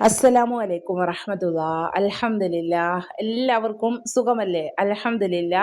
അസ്സലാമു അലൈക്കും വറഹമത്തുള്ള. അലഹമില്ല എല്ലാവർക്കും സുഖമല്ലേ? അലഹമില്ല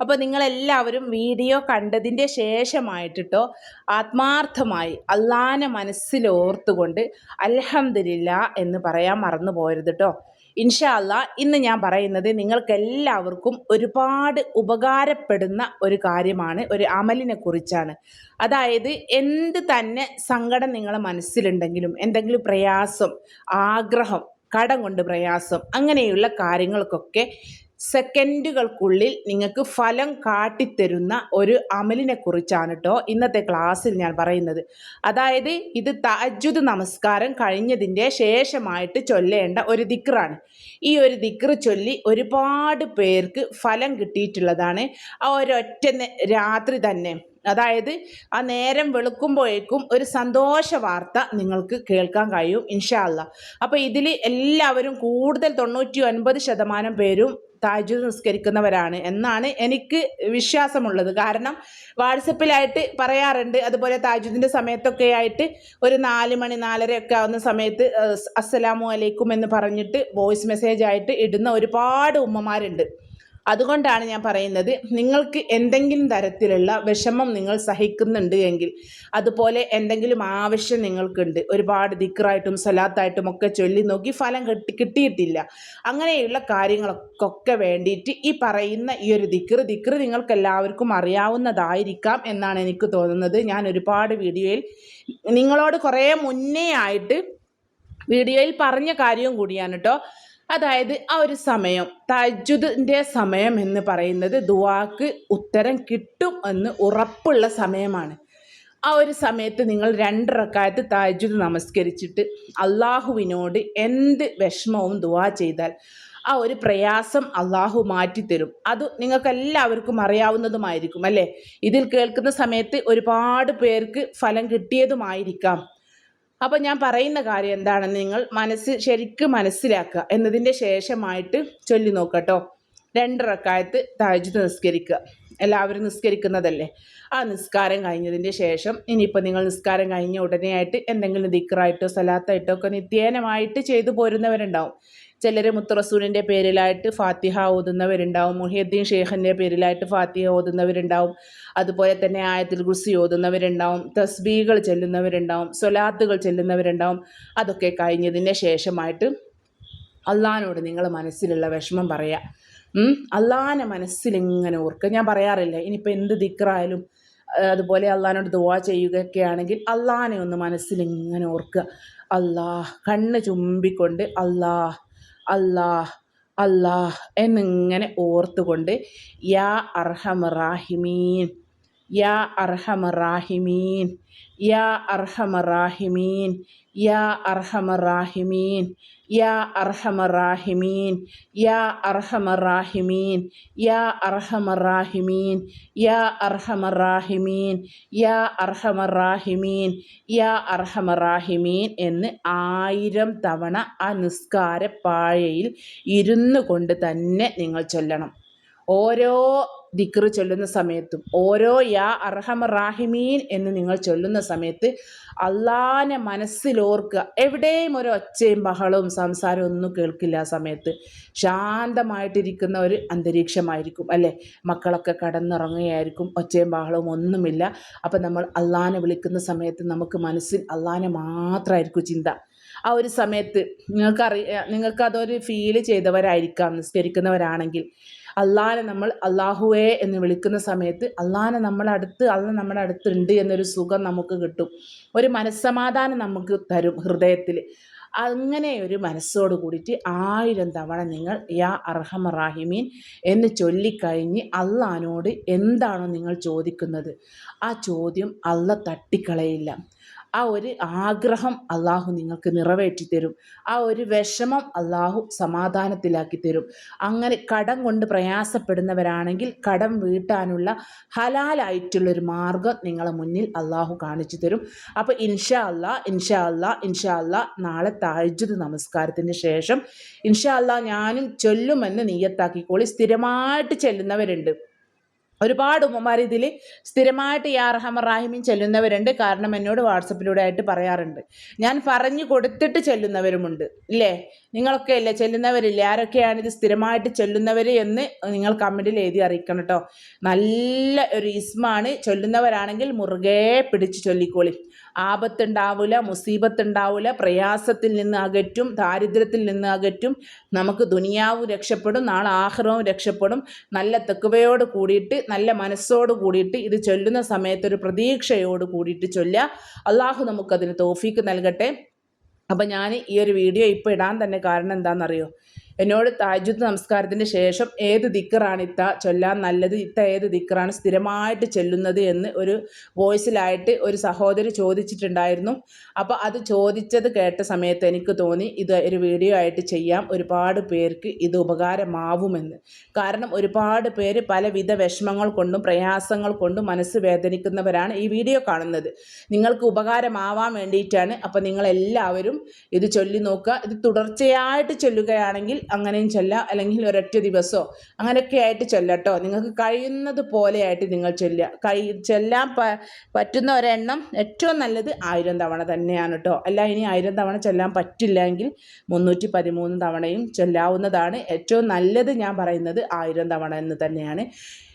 അപ്പോൾ നിങ്ങളെല്ലാവരും വീഡിയോ കണ്ടതിന്റെ ശേഷമായിട്ടിട്ടോ ആത്മാർത്ഥമായി അള്ളാനെ മനസ്സിലോർത്തുകൊണ്ട് അലഹമില്ല എന്ന് പറയാൻ മറന്നു പോരുത് കേട്ടോ ഇൻഷാല്ല ഇന്ന് ഞാൻ പറയുന്നത് നിങ്ങൾക്കെല്ലാവർക്കും ഒരുപാട് ഉപകാരപ്പെടുന്ന ഒരു കാര്യമാണ് ഒരു അമലിനെ കുറിച്ചാണ് അതായത് എന്ത് തന്നെ സങ്കടം നിങ്ങളെ മനസ്സിലുണ്ടെങ്കിലും എന്തെങ്കിലും പ്രയാസം ആഗ്രഹം കടം കൊണ്ട് പ്രയാസം അങ്ങനെയുള്ള കാര്യങ്ങൾക്കൊക്കെ സെക്കൻഡുകൾക്കുള്ളിൽ നിങ്ങൾക്ക് ഫലം കാട്ടിത്തരുന്ന ഒരു അമലിനെ കുറിച്ചാണ് കേട്ടോ ഇന്നത്തെ ക്ലാസ്സിൽ ഞാൻ പറയുന്നത്. അതായത് ഇത് തജ്ജുദ് നമസ്കാരം കഴിഞ്ഞതിന്റെ ശേഷമായിട്ട് ചൊല്ലേണ്ട ഒരു ദിക്റാണ്. ഈ ഒരു ദിക്റ് ചൊല്ലി ഒരുപാട് പേർക്ക് ഫലം കിട്ടിയിട്ടുള്ളതാണ്. ആ ഒരൊറ്റ രാത്രി തന്നെ. അതായത് ആ നേരം വെളുക്കുമ്പോഴേക്കും ഒരു സന്തോഷ വാർത്ത നിങ്ങൾക്ക് കേൾക്കാൻ കഴിയും ഇൻഷാല്ല അപ്പോൾ ഇതിൽ എല്ലാവരും കൂടുതൽ തൊണ്ണൂറ്റി ഒൻപത് ശതമാനം പേരും താജു നിസ്കരിക്കുന്നവരാണ് എന്നാണ് എനിക്ക് വിശ്വാസമുള്ളത്. കാരണം വാട്സപ്പിലായിട്ട് പറയാറുണ്ട്. അതുപോലെ താജുദിന്റെ സമയത്തൊക്കെ ആയിട്ട് ഒരു നാല് മണി നാലരയൊക്കെ ആവുന്ന സമയത്ത് അസ്സലാമു അലൈക്കും എന്ന് പറഞ്ഞിട്ട് വോയിസ് മെസ്സേജ് ആയിട്ട് ഇടുന്ന ഒരുപാട് ഉമ്മമാരുണ്ട്. അതുകൊണ്ടാണ് ഞാൻ പറയുന്നത് നിങ്ങൾക്ക് എന്തെങ്കിലും തരത്തിലുള്ള വിഷമം നിങ്ങൾ സഹിക്കുന്നുണ്ട് എങ്കിൽ അതുപോലെ എന്തെങ്കിലും ആവശ്യം നിങ്ങൾക്കുണ്ട്. ഒരുപാട് ദിക്റായിട്ടും സലാത്തായിട്ടും ഒക്കെ ചൊല്ലി നോക്കി ഫലം കിട്ടി കിട്ടിയിട്ടില്ല. അങ്ങനെയുള്ള കാര്യങ്ങളൊക്കെ വേണ്ടിയിട്ട് ഈ പറയുന്ന ഈ ഒരു ദിക്റ് ദിക്റ് നിങ്ങൾക്ക് എല്ലാവർക്കും അറിയാവുന്നതായിരിക്കാം എന്നാണ് എനിക്ക് തോന്നുന്നത്. ഞാൻ ഒരുപാട് വീഡിയോയിൽ നിങ്ങളോട് കുറേ മുന്നേ ആയിട്ട് വീഡിയോയിൽ പറഞ്ഞ കാര്യവും കൂടിയാണ് കേട്ടോ അതായത് ആ ഒരു സമയം തജുദിന്റെ സമയം എന്ന് പറയുന്നത് ദുവാക്ക് ഉത്തരം കിട്ടും എന്ന് ഉറപ്പുള്ള സമയമാണ്. ആ ഒരു സമയത്ത് നിങ്ങൾ രണ്ടിറക്കായത്ത് താജുദ് നമസ്കരിച്ചിട്ട് അള്ളാഹുവിനോട് എന്ത് വിഷമവും ദുവാ ചെയ്താൽ ആ ഒരു പ്രയാസം അള്ളാഹു മാറ്റിത്തരും. അത് നിങ്ങൾക്ക് എല്ലാവർക്കും അറിയാവുന്നതുമായിരിക്കും അല്ലേ? ഇതിൽ കേൾക്കുന്ന സമയത്ത് ഒരുപാട് പേർക്ക് ഫലം കിട്ടിയതുമായിരിക്കാം. അപ്പോൾ ഞാൻ പറയുന്ന കാര്യം എന്താണെന്ന് നിങ്ങൾ മനസ്സ് ശരിക്കും മനസ്സിലാക്കുക. എന്നതിന്റെ ശേഷമായിട്ട് ചൊല്ലി നോക്കട്ടോ രണ്ടിറക്കായത്ത് താഴ്ച നിസ്കരിക്കുക. എല്ലാവരും നിസ്കരിക്കുന്നതല്ലേ? ആ നിസ്കാരം കഴിഞ്ഞതിന്റെ ശേഷം ഇനിയിപ്പോൾ നിങ്ങൾ നിസ്കാരം കഴിഞ്ഞ ഉടനെയായിട്ട് എന്തെങ്കിലും ദിക്കറായിട്ടോ സലാത്തായിട്ടോ ഒക്കെ നിത്യേനമായിട്ട് ചെയ്തു പോരുന്നവരുണ്ടാവും. ചിലർ മുത്തറസൂലിന്റെ പേരിലായിട്ട് ഫാത്തിഹ ഓതുന്നവരുണ്ടാവും മുഹിയുദ്ദീൻ ഷേഖിന്റെ പേരിലായിട്ട് ഫാത്തിഹ ഓതുന്നവരുണ്ടാവും അതുപോലെ തന്നെ ആയത്തിൽ കുർസി ഓതുന്നവരുണ്ടാവും തസ്ബീകൾ ചെല്ലുന്നവരുണ്ടാവും സ്വലാത്തുകൾ ചെല്ലുന്നവരുണ്ടാവും. അതൊക്കെ കഴിഞ്ഞതിന് ശേഷമായിട്ട് അള്ളഹാനോട് നിങ്ങൾ മനസ്സിലുള്ള വിഷമം പറയുക അള്ളഹാനെ മനസ്സിലിങ്ങനെ ഓർക്കുക. ഞാൻ പറയാറില്ല. ഇനിയിപ്പോൾ എന്ത് ദിക്റായാലും അതുപോലെ അള്ളഹാനോട് ദുവാ ചെയ്യുകയൊക്കെ ആണെങ്കിൽ അള്ളഹാനെ ഒന്ന് മനസ്സിലിങ്ങനെ ഓർക്കുക. അള്ളാഹ് കണ്ണ് ചുംബിക്കൊണ്ട് അള്ളാഹ് അല്ലാഹ് അല്ലാഹ് എന്നിങ്ങനെ ഓർത്തുകൊണ്ട് യാ അർഹമറാഹിമീൻ യാ അർഹമറാഹിമീൻ യാ അർഹമറാഹിമീൻ യാ അർഹമറാഹിമീൻ യാ അർഹമറാഹിമീൻ യാ അർഹമറാഹിമീൻ യാ അർഹമറാഹിമീൻ യാ അർഹമറാഹിമീൻ യാ അർഹമറാഹിമീൻ യാ അർഹമറാഹിമീൻ എന്ന് ആയിരം തവണ ആ നിസ്കാര പാഴയിൽ ഇരുന്നു കൊണ്ട് തന്നെ നിങ്ങൾ ചൊല്ലണം. ഓരോ ദിക്റ് ചൊല്ലുന്ന സമയത്തും. ഓരോ യാ അർഹമ റാഹിമീൻ എന്ന് നിങ്ങൾ ചൊല്ലുന്ന സമയത്ത് അള്ളാനെ മനസ്സിലോർക്കുക. എവിടെയും ഒരു ഒച്ചയും ബഹളവും സംസാരവും ഒന്നും കേൾക്കില്ല ആ സമയത്ത്. ശാന്തമായിട്ടിരിക്കുന്ന ഒരു അന്തരീക്ഷമായിരിക്കും അല്ലേ? മക്കളൊക്കെ കടന്നിറങ്ങുകയായിരിക്കും ഒച്ചയും ബഹളവും ഒന്നുമില്ല. അപ്പം നമ്മൾ അള്ളാനെ വിളിക്കുന്ന സമയത്ത് നമുക്ക് മനസ്സിൽ അള്ളാനെ മാത്രമായിരിക്കും ചിന്ത. ആ ഒരു സമയത്ത് നിങ്ങൾക്കറിയ നിങ്ങൾക്കതൊരു ഫീൽ ചെയ്തവരായിരിക്കാം നിസ്കരിക്കുന്നവരാണെങ്കിൽ. അള്ളാനെ നമ്മൾ അള്ളാഹുവേ എന്ന് വിളിക്കുന്ന സമയത്ത് അള്ളാനെ നമ്മുടെ അടുത്ത് അള്ള നമ്മുടെ അടുത്തുണ്ട് എന്നൊരു സുഖം നമുക്ക് കിട്ടും. ഒരു മനസ്സമാധാനം നമുക്ക് തരും ഹൃദയത്തിൽ. അങ്ങനെ ഒരു മനസ്സോട് കൂടിയിട്ട് ആയിരം തവണ നിങ്ങൾ യാ അർഹമറാഹിമീൻ എന്ന് ചൊല്ലിക്കഴിഞ്ഞ് അള്ളഹാനോട് എന്താണോ നിങ്ങൾ ചോദിക്കുന്നത്? ആ ചോദ്യം അള്ള തട്ടിക്കളയില്ല. ആ ഒരു ആഗ്രഹം അള്ളാഹു നിങ്ങൾക്ക് നിറവേറ്റി തരും ആ ഒരു വിഷമം അള്ളാഹു സമാധാനത്തിലാക്കി തരും. അങ്ങനെ കടം കൊണ്ട് പ്രയാസപ്പെടുന്നവരാണെങ്കിൽ കടം വീട്ടാനുള്ള ഹലാലായിട്ടുള്ളൊരു മാർഗം നിങ്ങളെ മുന്നിൽ അള്ളാഹു കാണിച്ചു തരും. അപ്പോൾ ഇൻഷാ അല്ലാ ഇൻഷാ അല്ലാ ഇൻഷാ അല്ലാ നാളെ താഴ്ചത് നമസ്കാരത്തിന് ശേഷം ഇൻഷാ അല്ലാ ഞാനും ചൊല്ലുമെന്ന് നീയത്താക്കിക്കോളി സ്ഥിരമായിട്ട് ചെല്ലുന്നവരുണ്ട്. ഒരുപാട് ഉമ്മമാർ ഇതിൽ സ്ഥിരമായിട്ട് ഈ അർഹമ റാഹിമീൻ ചെല്ലുന്നവരുണ്ട്. കാരണം എന്നോട് വാട്സപ്പിലൂടെ ആയിട്ട് പറയാറുണ്ട്. ഞാൻ പറഞ്ഞു കൊടുത്തിട്ട് ചെല്ലുന്നവരുമുണ്ട്. ഇല്ലേ? നിങ്ങളൊക്കെ അല്ലേ ചെല്ലുന്നവരില്ലേ? ആരൊക്കെയാണ് ഇത് സ്ഥിരമായിട്ട് ചെല്ലുന്നവർ എന്ന് നിങ്ങൾ കമന്റിൽ എഴുതി അറിയിക്കണം കേട്ടോ നല്ല ഒരു ഇസ്മാണ് ചൊല്ലുന്നവരാണെങ്കിൽ മുറുകെ പിടിച്ച് ചൊല്ലിക്കോളി. ആപത്തുണ്ടാവില്ല മുസീബത്തുണ്ടാവില്ല പ്രയാസത്തിൽ നിന്ന് അകറ്റും ദാരിദ്ര്യത്തിൽ നിന്ന് അകറ്റും. നമുക്ക് ദുനിയാവും രക്ഷപ്പെടും നാളെ ആഹ്റവും രക്ഷപ്പെടും. നല്ല തെക്കുവയോട് കൂടിയിട്ട് നല്ല മനസ്സോട് കൂടിയിട്ട് ഇത് ചൊല്ലുന്ന സമയത്ത് ഒരു പ്രതീക്ഷയോട് കൂടിയിട്ട് ചൊല്ലുക. അള്ളാഹു നമുക്കതിന് തോഫീക്ക് നൽകട്ടെ. അപ്പം ഞാൻ ഈ ഒരു വീഡിയോ ഇപ്പോൾ ഇടാൻ തന്നെ കാരണം എന്താണെന്നറിയോ എന്നോട് താജുദ് നമസ്കാരത്തിന് ശേഷം ഏത് ദിക്കറാണ് ഇത്ത ചൊല്ലാൻ നല്ലത്? ഇത്ത ഏത് ദിക്കറാണ് സ്ഥിരമായിട്ട് ചെല്ലുന്നത് എന്ന് ഒരു വോയിസിലായിട്ട് ഒരു സഹോദരി ചോദിച്ചിട്ടുണ്ടായിരുന്നു. അപ്പോൾ അത് ചോദിച്ചത് കേട്ട സമയത്ത് എനിക്ക് തോന്നി ഇത് ഒരു വീഡിയോ ആയിട്ട് ചെയ്യാം. ഒരുപാട് പേർക്ക് ഇത് ഉപകാരമാവുമെന്ന്. കാരണം ഒരുപാട് പേര് പലവിധ വിഷമങ്ങൾ കൊണ്ടും പ്രയാസങ്ങൾ കൊണ്ടും മനസ്സ് വേദനിക്കുന്നവരാണ് ഈ വീഡിയോ കാണുന്നത്. നിങ്ങൾക്ക് ഉപകാരമാവാൻ വേണ്ടിയിട്ടാണ്. അപ്പോൾ നിങ്ങളെല്ലാവരും ഇത് ചൊല്ലി നോക്കുക. ഇത് തുടർച്ചയായിട്ട് ചൊല്ലുകയാണെങ്കിൽ അങ്ങനെയും ചൊല്ലാം. അല്ലെങ്കിൽ ഒരൊറ്റ ദിവസമോ അങ്ങനെയൊക്കെ ആയിട്ട് ചൊല്ലട്ടോ നിങ്ങൾക്ക് കഴിയുന്നത് പോലെയായിട്ട് നിങ്ങൾ ചൊല്ലുക. കൈ ചൊല്ലാൻ പ പറ്റുന്ന ഒരെണ്ണം ഏറ്റവും നല്ലത് ആയിരം തവണ തന്നെയാണ് കേട്ടോ അല്ല ഇനി ആയിരം തവണ ചൊല്ലാൻ പറ്റില്ല എങ്കിൽ മുന്നൂറ്റി പതിമൂന്ന് തവണയും ചൊല്ലാവുന്നതാണ് ഏറ്റവും നല്ലത് ഞാൻ പറയുന്നത് ആയിരം തവണ എന്ന് തന്നെയാണ്.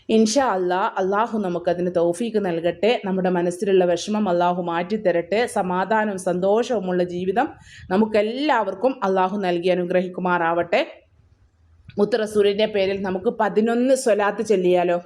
ഇൻഷാ അല്ലാ അള്ളാഹു നമുക്കതിന് തൗഫീക്ക് നൽകട്ടെ. നമ്മുടെ മനസ്സിലുള്ള വിഷമം അള്ളാഹു മാറ്റിത്തരട്ടെ. സമാധാനവും സന്തോഷവുമുള്ള ജീവിതം നമുക്കെല്ലാവർക്കും അള്ളാഹു നൽകി അനുഗ്രഹിക്കുമാറാവട്ടെ. മുത്തറസൂലിന്റെ പേരിൽ നമുക്ക് പതിനൊന്ന് സ്വലാത്ത് ചൊല്ലിയാലോ?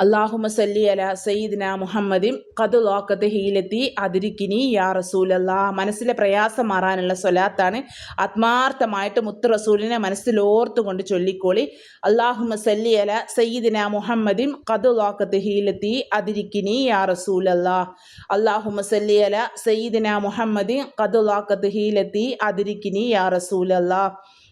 അള്ളാഹുമ സല്ലി അല സയ്യിദിന മുഹമ്മദിൻ കതുലോക്കത്ത് ഹീലെത്തി അതിരിക്കിനി യാ റസൂലല്ലാ. മനസ്സിലെ പ്രയാസം മാറാനുള്ള സ്വലാത്താണ്. ആത്മാർത്ഥമായിട്ട് മുത്ത് റസൂലിനെ മനസ്സിലോർത്തുകൊണ്ട് ചൊല്ലിക്കോളി. അള്ളാഹുമ സല്ലി അല സയ്യിദിന മുഹമ്മദിൻ കതുലോക്കത്ത് ഹീലെത്തി അതിരിക്കിനി യാ റസൂലല്ലാ. അള്ളാഹുമ സല്ലി അല സയ്യിദിന മുഹമ്മദിൻ കതുലോക്കത്ത് ഹീലെത്തി അതിരിക്കിനി യാ റസൂലല്ലാ.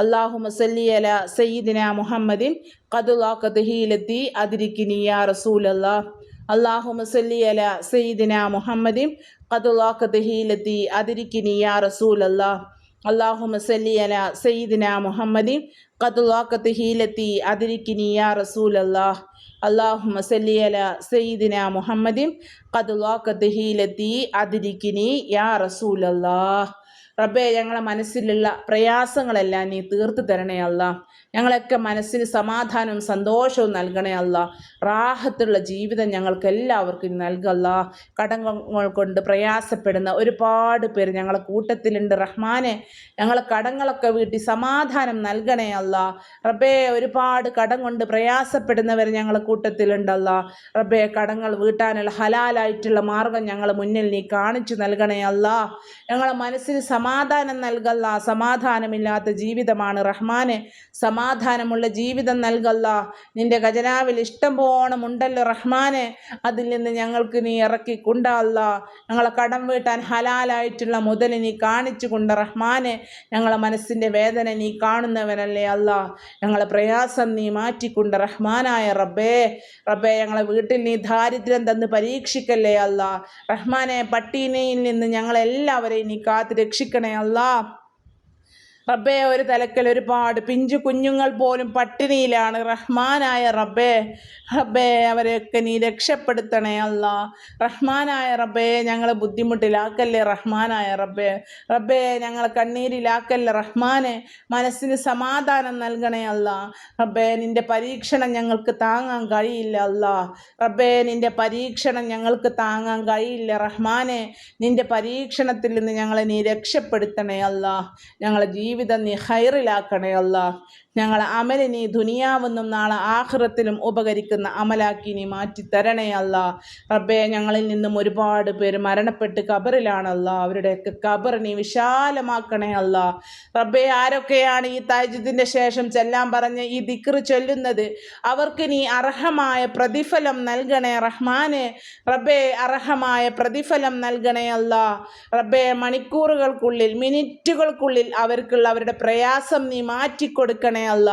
അള്ളാഹു മസല്ലി അല സയ്യിദിന മുഹമ്മദിൻ കതുലാക്കത്ത് ഹീലെത്തി അതിരിക്കിനിയ യാ റസൂലല്ലാ. അള്ളാഹു മസല്ലി അല സയ്യിദിന മുഹമ്മദിൻ കതുലാക്കത്ത് ഹീലെത്തി അതിരിക്കിനിയ യാ റസൂലല്ലാ. അള്ളാഹു മസല്ലി അല സയ്യിദിന മുഹമ്മദിൻ കതുലാക്കത്ത് ഹീലെത്തി അതിരിക്കിനിയ യാ റസൂലല്ലാ. അള്ളാഹു മസല്ലി അല സയ്യിദിന മുഹമ്മദിൻ കതുലാക്കത്ത് ഹീലെത്തി അതിരിക്കിനി യാ റസൂലല്ലാ. റബ്ബെ ഞങ്ങളെ മനസ്സിലുള്ള പ്രയാസങ്ങളെല്ലാം നീ തീർത്തു തരണേ അല്ല ഞങ്ങളൊക്കെ മനസ്സിന് സമാധാനവും സന്തോഷവും നൽകണേ അല്ല. റാഹത്തുള്ള ജീവിതം ഞങ്ങൾക്ക് എല്ലാവർക്കും നൽകല്ല കടങ്ങൾ കൊണ്ട് പ്രയാസപ്പെടുന്ന ഒരുപാട് പേര് ഞങ്ങളെ കൂട്ടത്തിലുണ്ട്. റഹ്മാനെ ഞങ്ങളെ കടങ്ങളൊക്കെ വീട്ടി സമാധാനം നൽകണേ അല്ല. റബ്ബേ ഒരുപാട് കടം കൊണ്ട് പ്രയാസപ്പെടുന്നവർ ഞങ്ങളെ കൂട്ടത്തിലുണ്ടല്ല റബ്ബേ കടങ്ങൾ വീട്ടാനുള്ള ഹലാലായിട്ടുള്ള മാർഗം ഞങ്ങൾ മുന്നിൽ നീ കാണിച്ചു നൽകണേ അല്ല. ഞങ്ങളെ മനസ്സിന് സമാധാനം നൽകല്ല സമാധാനമില്ലാത്ത ജീവിതമാണ് റഹ്മാനെ. സമാധാനമുള്ള ജീവിതം നൽകല്ല. നിന്റെ ഖജനാവിൽ ഇഷ്ടം പോണം ഉണ്ടല്ലോ റഹ്മാനെ. അതിൽ നിന്ന് ഞങ്ങൾക്ക് നീ ഇറക്കി കൊണ്ടല്ല. ഞങ്ങളെ കടം വീട്ടാൻ ഹലാലായിട്ടുള്ള മുതൽ നീ കാണിച്ചു കൊണ്ട് റഹ്മാനെ. ഞങ്ങളെ മനസ്സിന്റെ വേദന നീ കാണുന്നവനല്ലേ അല്ല. ഞങ്ങളെ പ്രയാസം നീ മാറ്റിക്കൊണ്ട് റഹ്മാനായ റബ്ബേ. റബ്ബേ ഞങ്ങളെ വീട്ടിൽ നീ ദാരിദ്ര്യം തന്ന് പരീക്ഷിക്കല്ലേ അല്ല. റഹ്മാനെ പട്ടീനയിൽ നിന്ന് ഞങ്ങളെല്ലാവരെയും നീ കാത്ത് രക്ഷിക്കണേ അല്ല. റബ്ബേ ഒരു തലക്കൽ ഒരുപാട് പിഞ്ചു കുഞ്ഞുങ്ങൾ പോലും പട്ടിണിയിലാണ്. റഹ്മാനായ റബ്ബേ റബ്ബേ അവരെയൊക്കെ നീ രക്ഷപ്പെടുത്തണേ അല്ല. റഹ്മാനായ റബ്ബേ ഞങ്ങളെ ബുദ്ധിമുട്ടിലാക്കല്ലേ റഹ്മാനായ റബ്ബേ? റബ്ബേ ഞങ്ങളെ കണ്ണീരിലാക്കല്ലേ റഹ്മാനെ? മനസ്സിന് സമാധാനം നൽകണേ അല്ല. റബ്ബേ നിന്റെ പരീക്ഷണം ഞങ്ങൾക്ക് താങ്ങാൻ കഴിയില്ല അല്ല. റബ്ബേ നിന്റെ പരീക്ഷണം ഞങ്ങൾക്ക് താങ്ങാൻ കഴിയില്ല റഹ്മാനെ. നിന്റെ പരീക്ഷണത്തിൽ നിന്ന് ഞങ്ങളെ നീ രക്ഷപ്പെടുത്തണേ അല്ല. ഞങ്ങളെ ജീവിതം നീ ഹൈറിലാക്കണേ അല്ല ഞങ്ങൾ അമലിനെ ദുനിയാവെന്നും നാളെ ആഹ്റത്തിലും ഉപകരിക്കുന്ന അമലാക്കി നീ മാറ്റി തരണേ അല്ല. റബ്ബേ ഞങ്ങളിൽ നിന്നും ഒരുപാട് പേര് മരണപ്പെട്ട് കബറിലാണല്ല അവരുടെയൊക്കെ കബർ നീ വിശാലമാക്കണേ അല്ല. റബ്ബേ ആരൊക്കെയാണ് ഈ താജ്യത്തിന്റെ ശേഷം ചെല്ലാൻ പറഞ്ഞ് ഈ ദിക്റ് ചൊല്ലുന്നത്? അവർക്ക് നീ അർഹമായ പ്രതിഫലം നൽകണേ റഹ്മാനെ. റബ്ബേ അർഹമായ പ്രതിഫലം നൽകണേ അല്ല. റബ്ബേ മണിക്കൂറുകൾക്കുള്ളിൽ മിനിറ്റുകൾക്കുള്ളിൽ അവർക്കുള്ള അവരുടെ പ്രയാസം നീ മാറ്റിക്കൊടുക്കണേ അല്ല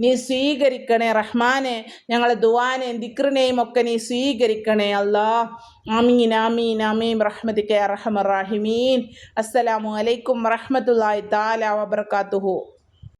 നീ സ്വീകരിക്കണേ റഹ്മാനെ ഞങ്ങളെ ദുവാനെ ദിക്റിനെയും ഒക്കെ നീ സ്വീകരിക്കണേ അല്ല. ആമീൻ ആമീൻ ആമീൻ. കെ റഹ്മറാഹിമീൻ അസ്സലാമു അലൈക്കും വറഹ്മത്തുള്ളാഹി താല വബർക്കാത്തുഹു